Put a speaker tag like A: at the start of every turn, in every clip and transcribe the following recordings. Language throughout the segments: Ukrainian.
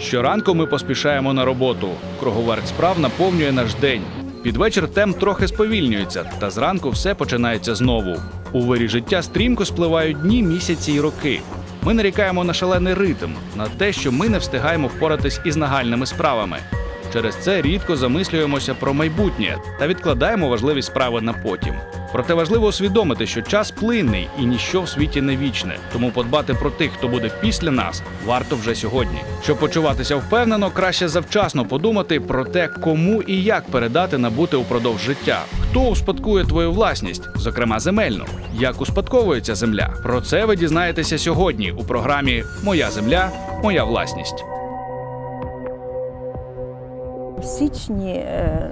A: Щоранку ми поспішаємо на роботу. Круговерть справ наповнює наш день. Під вечір темп трохи сповільнюється, та зранку все починається знову. У вирі життя стрімко спливають дні, місяці й роки. Ми нарікаємо на шалений ритм, на те, що ми не встигаємо впоратись із нагальними справами. Через це рідко замислюємося про майбутнє та відкладаємо важливі справи на потім. Проте важливо усвідомити, що час плинний і ніщо в світі не вічне. Тому подбати про тих, хто буде після нас, варто вже сьогодні. Щоб почуватися впевнено, краще завчасно подумати про те, кому і як передати набути упродовж життя. Хто успадкує твою власність, зокрема земельну, як успадковується земля. Про це ви дізнаєтеся сьогодні у програмі Моя земля, моя власність.
B: В січні е,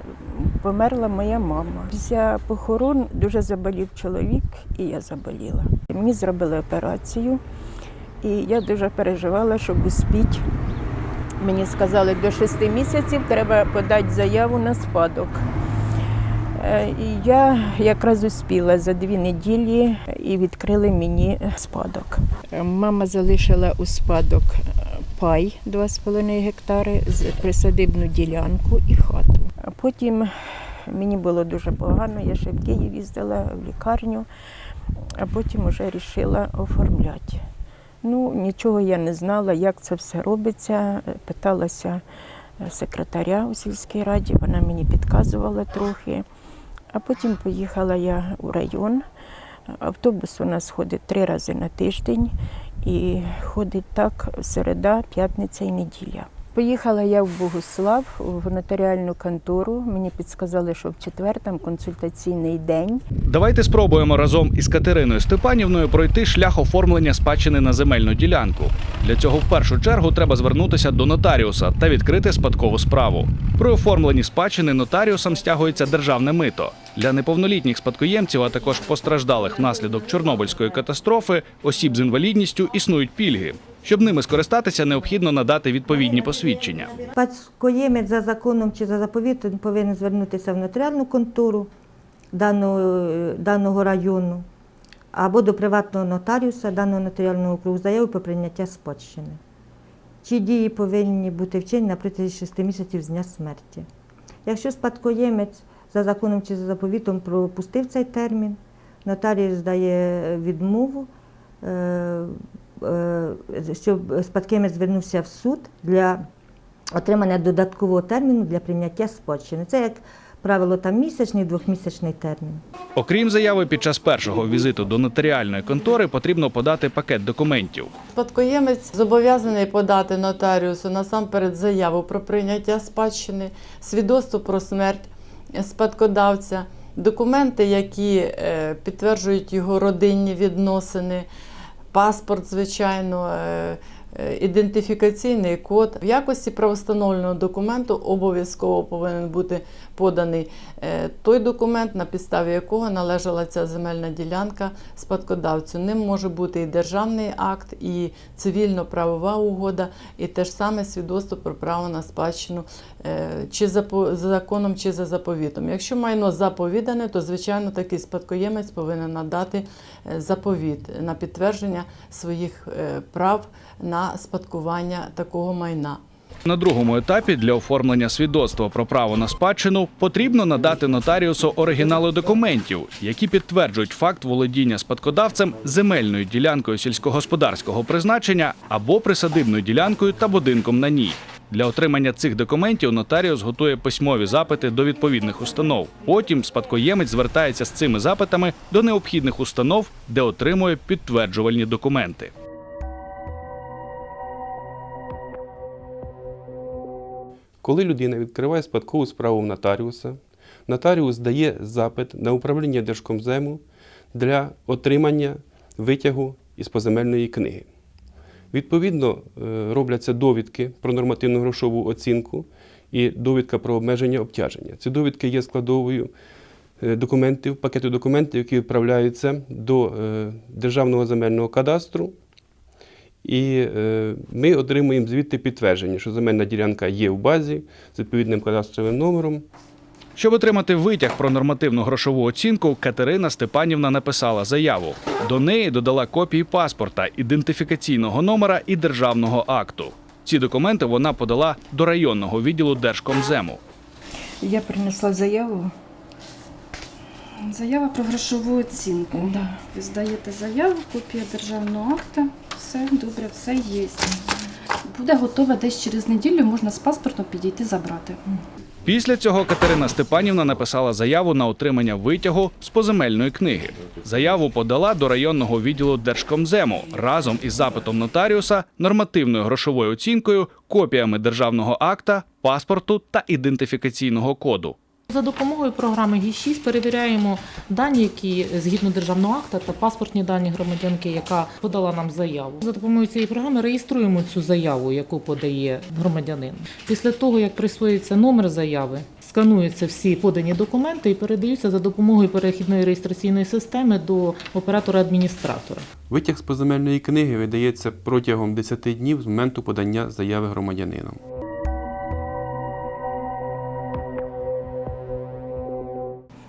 B: померла моя мама. Після похорон дуже заболів чоловік, і я заболіла. Мені зробили операцію, і я дуже переживала, щоб успіть. Мені сказали, до шести місяців треба подати заяву на спадок. Е, І я якраз успіла за дві неділі і відкрили мені спадок. Е, Мама залишила у спадок е, пай 2,5 гектари, з- присадибну ділянку і хату. А потім мені було дуже погано, я ще в Київ їздила в лікарню, а потім вже вирішила оформляти. Ну, нічого я не знала, як це все робиться. Питалася е, секретаря у сільській раді, вона мені підказувала трохи. А потім поїхала я у район. Автобус у нас ходить три рази на тиждень і ходить так середа, п'ятниця і неділя. Поїхала я в Богуслав в нотаріальну контору. Мені підсказали, що в четвер там консультаційний день.
A: Давайте спробуємо разом із Катериною Степанівною пройти шлях оформлення спадщини на земельну ділянку. Для цього в першу чергу треба звернутися до нотаріуса та відкрити спадкову справу. При оформленні спадщини нотаріусам стягується державне мито. Для неповнолітніх спадкоємців, а також постраждалих внаслідок Чорнобильської катастрофи, осіб з інвалідністю існують пільги. Щоб ними скористатися, необхідно надати відповідні посвідчення.
C: Спадкоємець за законом чи за заповітом повинен звернутися в нотаріальну контору даного, даного району або до приватного нотаріуса даного нотаріального округу заяву про прийняття спадщини. Ці дії повинні бути вчинені на протязі 6 місяців з дня смерті. Якщо спадкоємець за законом чи за заповітом пропустив цей термін, нотаріус дає відмову, е, е, щоб спадкоємець звернувся в суд для отримання додаткового терміну для прийняття спадщини. Це, як правило, там місячний, двохмісячний термін.
A: Окрім заяви під час першого візиту до нотаріальної контори, потрібно подати пакет документів.
D: Спадкоємець зобов'язаний подати нотаріусу насамперед заяву про прийняття спадщини, свідоцтво про смерть спадкодавця, документи, які е, підтверджують його родинні відносини, паспорт, звичайно, е, ідентифікаційний код. В якості правостановленого документу обов'язково повинен бути поданий е, той документ, на підставі якого належала ця земельна ділянка спадкодавцю. Ним може бути і державний акт, і цивільно-правова угода, і те ж саме свідоцтво про право на спадщину е, чи за законом, чи за заповітом. Якщо майно заповідане, то звичайно такий спадкоємець повинен надати е, заповіт на підтвердження своїх е, прав на спадкування такого майна.
A: На другому етапі для оформлення свідоцтва про право на спадщину потрібно надати нотаріусу оригінали документів, які підтверджують факт володіння спадкодавцем земельною ділянкою сільськогосподарського призначення або присадибною ділянкою та будинком на ній. Для отримання цих документів нотаріус готує письмові запити до відповідних установ. Потім спадкоємець звертається з цими запитами до необхідних установ, де отримує підтверджувальні документи.
E: Коли людина відкриває спадкову справу в нотаріуса, нотаріус дає запит на управління Держкомзему для отримання витягу із поземельної книги. Відповідно, е, робляться довідки про нормативну грошову оцінку і довідка про обмеження обтяження. Ці довідки є складовою е, документів, пакету документів, які відправляються до е, Державного земельного кадастру і е, ми отримуємо звідти підтвердження, що земельна ділянка є в базі з відповідним кадастровим номером.
A: Щоб отримати витяг про нормативну грошову оцінку, Катерина Степанівна написала заяву. До неї додала копії паспорта, ідентифікаційного номера і державного акту. Ці документи вона подала до районного відділу Держкомзему.
B: Я принесла заяву.
F: Заява про грошову оцінку.
B: Да.
F: Ви здаєте заяву, копія державного акта, все добре, все є. Буде готове десь через неділю, можна з паспортом підійти забрати.
A: Після цього Катерина Степанівна написала заяву на отримання витягу з поземельної книги. Заяву подала до районного відділу Держкомзему разом із запитом нотаріуса, нормативною грошовою оцінкою, копіями державного акта, паспорту та ідентифікаційного коду.
G: За допомогою програми ГІ-6 перевіряємо дані, які згідно державного акта та паспортні дані громадянки, яка подала нам заяву. За допомогою цієї програми реєструємо цю заяву, яку подає громадянин. Після того, як присвоюється номер заяви, скануються всі подані документи і передаються за допомогою перехідної реєстраційної системи до оператора-адміністратора.
E: Витяг з поземельної книги видається протягом 10 днів з моменту подання заяви громадянином.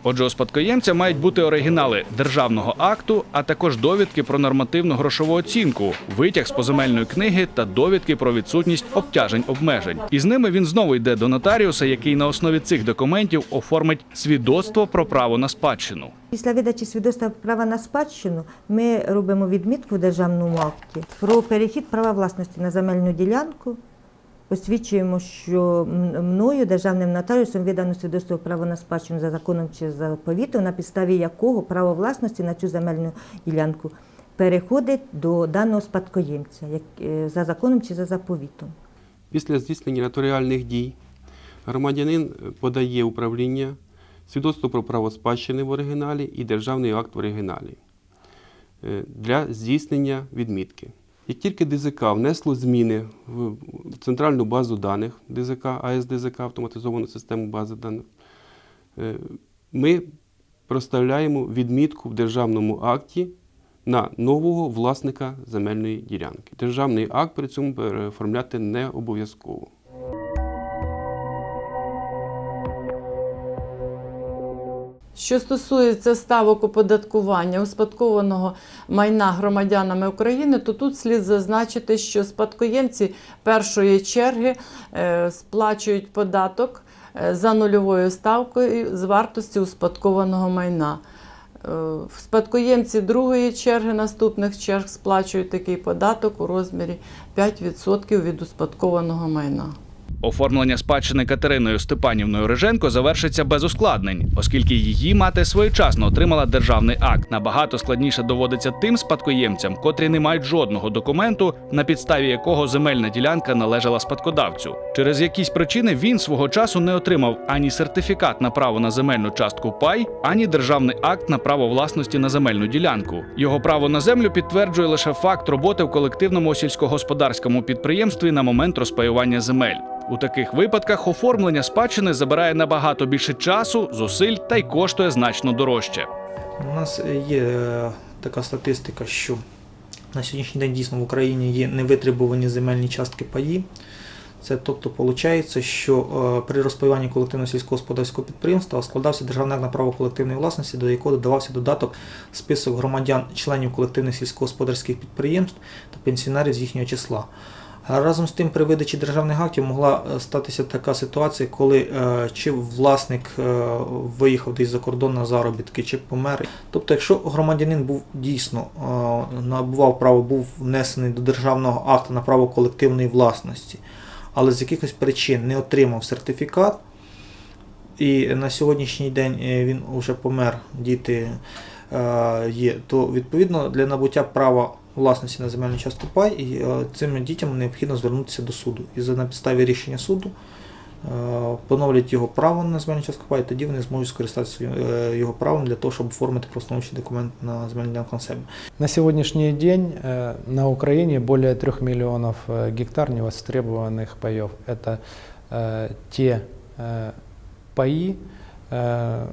A: Отже, у спадкоємця мають бути оригінали державного акту, а також довідки про нормативну грошову оцінку, витяг з поземельної книги та довідки про відсутність обтяжень обмежень. І з ними він знову йде до нотаріуса, який на основі цих документів оформить свідоцтво про право на спадщину.
C: Після видачі свідоцтва права на спадщину ми робимо відмітку в державному акті про перехід права власності на земельну ділянку. Посвідчуємо, що мною, державним нотаріусом, видано свідоцтво права на спадщину за законом чи за заповітом, на підставі якого право власності на цю земельну ділянку переходить до даного спадкоємця, е, за законом чи за заповітом.
E: Після здійснення нотаріальних дій громадянин подає управління свідоцтво про право спадщини в оригіналі і державний акт в оригіналі е, для здійснення відмітки. Як тільки ДЗК внесло зміни в центральну базу даних ДЗК, АСДЗК, автоматизовану систему бази даних, е, ми проставляємо відмітку в державному акті на нового власника земельної ділянки. Державний акт при цьому переоформляти не обов'язково.
D: Що стосується ставок оподаткування успадкованого майна громадянами України, то тут слід зазначити, що спадкоємці першої черги е, сплачують податок е, за нульовою ставкою з вартості успадкованого майна. Е, Спадкоємці другої черги наступних черг сплачують такий податок у розмірі 5% від успадкованого майна.
A: Оформлення спадщини Катериною Степанівною Риженко завершиться без ускладнень, оскільки її мати своєчасно отримала державний акт. Набагато складніше доводиться тим спадкоємцям, котрі не мають жодного документу, на підставі якого земельна ділянка належала спадкодавцю. Через якісь причини він свого часу не отримав ані сертифікат на право на земельну частку пай, ані державний акт на право власності на земельну ділянку. Його право на землю підтверджує лише факт роботи в колективному сільськогосподарському підприємстві на момент розпаювання земель. У таких випадках оформлення спадщини забирає набагато більше часу, зусиль та й коштує значно дорожче.
H: У нас є е, така статистика, що на сьогоднішній день дійсно в Україні є невитребувані земельні частки паї. Це тобто виходить, що е, при розпаюванні колективного сільськогосподарського підприємства складався державний акт на право колективної власності, до якого додавався додаток список громадян, членів колективних сільськогосподарських підприємств та пенсіонерів з їхнього числа. Разом з тим, при видачі державних актів могла е, статися така ситуація, коли е, чи власник е, виїхав десь за кордон на заробітки, чи помер. Тобто, якщо громадянин був дійсно набував право, був внесений до державного акту на право колективної власності, але з якихось причин не отримав сертифікат, і на сьогоднішній день він вже помер, діти є, то відповідно для набуття права власності на земельну частку пай, і е, цим дітям необхідно звернутися до суду. І за на підставі рішення суду е, поновлять його право на земельну частку пай, і тоді вони зможуть скористатися е, його правом для того, щоб оформити простановчий документ на земельну ділянку на себе.
I: На сегодняшний день э, на Украине более 3 миллионов э, гектар невостребованных паев. Это э, те э, паи, э,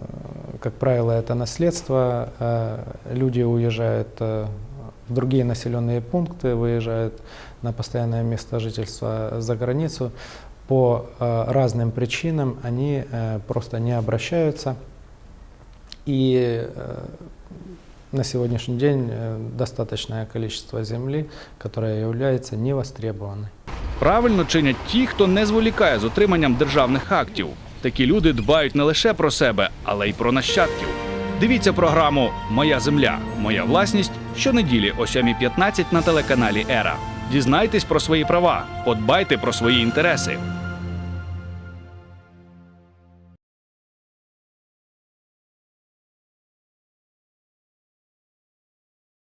I: как правило, это наследство. э, Люди уезжают э, в другие населенные пункты, выезжают на постоянное место жительства за границу. По э, разным причинам они э, просто не обращаются. И э, на сегодняшний день э, достаточное количество земли, которая является невостребованной.
A: Правильно чинять ті, хто не зволікає з отриманням державних актів. Такі люди дбають не лише про себе, але й про нащадків. Дивіться програму Моя земля, моя власність щонеділі о 7.15 на телеканалі Ера. Дізнайтесь про свої права, подбайте про свої інтереси.